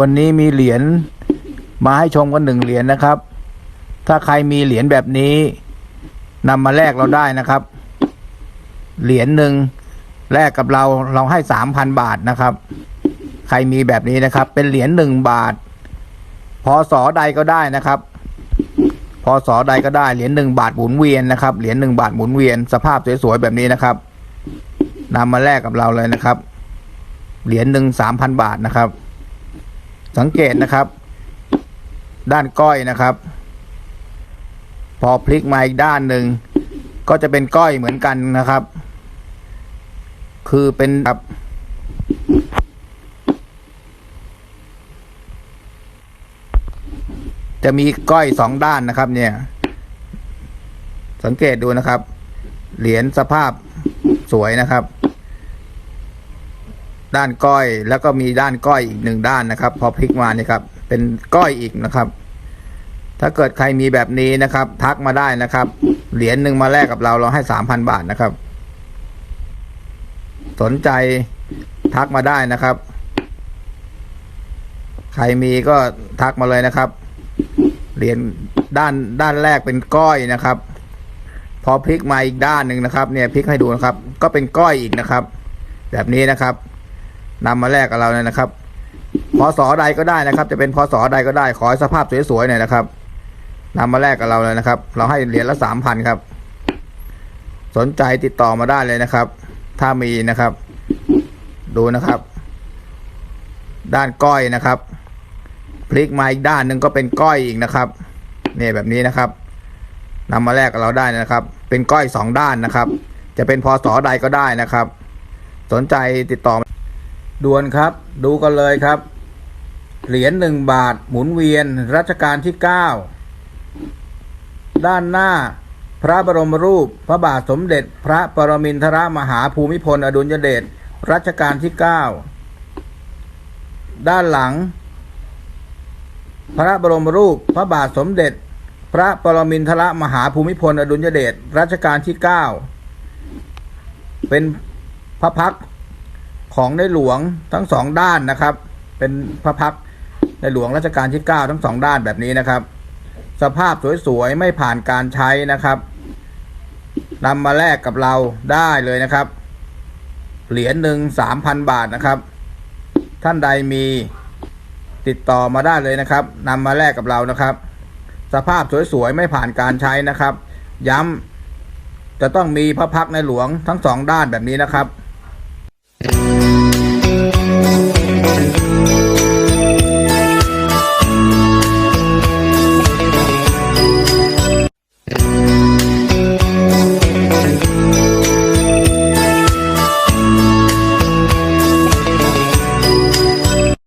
วันนี้มีเหรียญมาให้ชมกันหนึ่งเหรียญนะครับ ถ้าใครมีเหรียญแบบนี้นำมาแลกเราได้นะครับ เหรียญหนึ่งแลกกับเราเราให้สามพันบาทนะครับ ใครมีแบบนี้นะครับ เป็นเหรียญหนึ่งบาทพศใดก็ได้นะครับพศใดก็ได้เหรียญหนึ่งบาทหมุนเวียนนะครับเหรียญหนึ่งบาทหมุนเวียนสภาพสวยๆแบบนี้นะครับนำมาแลกกับเราเลยนะครับ เหรียญหนึ่งสามพันบาทนะครับ สังเกตนะครับ ด้านก้อยนะครับ พอพลิกมาอีกด้านหนึ่งก็จะเป็นก้อยเหมือนกันนะครับ คือเป็นแบบจะมีก้อยสองด้านนะครับ เนี่ย สังเกตดูนะครับ เหรียญสภาพสวยนะครับ ด้านก้อย แล้วก็มีด้านก้อยอีกหนึ่งด้านนะครับ พอพลิกมาเนี่ยครับ เป็นก้อยอีกนะครับ ถ้าเกิดใครมีแบบนี้นะครับ ทักมาได้นะครับ เหรียญหนึ่งมาแลกกับเราเราให้สามพันบาทนะครับ สนใจทักมาได้นะครับ ใครมีก็ทักมาเลยนะครับ เหรียญด้านด้านแรกเป็นก้อยนะครับ พอพลิกมาอีกด้านหนึ่งนะครับ เนี่ยพลิกให้ดูนะครับ ก็เป็นก้อยอีกนะครับ แบบนี้นะครับ นำมาแลกกับเราเลยนะครับพศใดก็ได้นะครับ จะเป็นพศใดก็ได้ขอให้สภาพสวยๆหน่อยนะครับนำมาแลกกับเราเลยนะครับ เราให้เหรียญละสามพันครับ สนใจติดต่อมาได้เลยนะครับ ถ้ามีนะครับ ดูนะครับ ด้านก้อยนะครับ พลิกมาอีกด้านหนึ่งก็เป็นก้อยอีกนะครับเนี่ยแบบนี้นะครับนำมาแลกกับเราได้นะครับ เป็นก้อยสองด้านนะครับ จะเป็นพศใดก็ได้นะครับ สนใจติดต่อ ด่วนครับ ดูกันเลยครับ เหรียญหนึ่งบาทหมุนเวียนรัชกาลที่เก้าด้านหน้าพระบรมรูปพระบาทสมเด็จ พระปรมินทรมหาภูมิพลอดุลยเดชรัชกาลที่เก้าด้านหลัง พระบรมรูปพระบาทสมเด็จ พระปรมินทรมหาภูมิพลอดุลยเดชรัชกาลที่เก้าเป็นพระพัก ของในหลวงทั้งสองด้านนะครับ เป็นพระพักในหลวงรัชกาลที่เก้าทั้งสองด้านแบบนี้นะครับ สภาพสวยๆ ไม่ผ่านการใช้นะครับนำมาแลกกับเราได้เลยนะครับ เหรียญหนึ่งสามพันบาทนะครับ ท่านใดมีติดต่อมาได้เลยนะครับนำมาแลกกับเรานะครับ สภาพสวยๆ ไม่ผ่านการใช้นะครับ ย้ำจะต้องมีพระพักในหลวงทั้งสองด้านแบบนี้นะครับ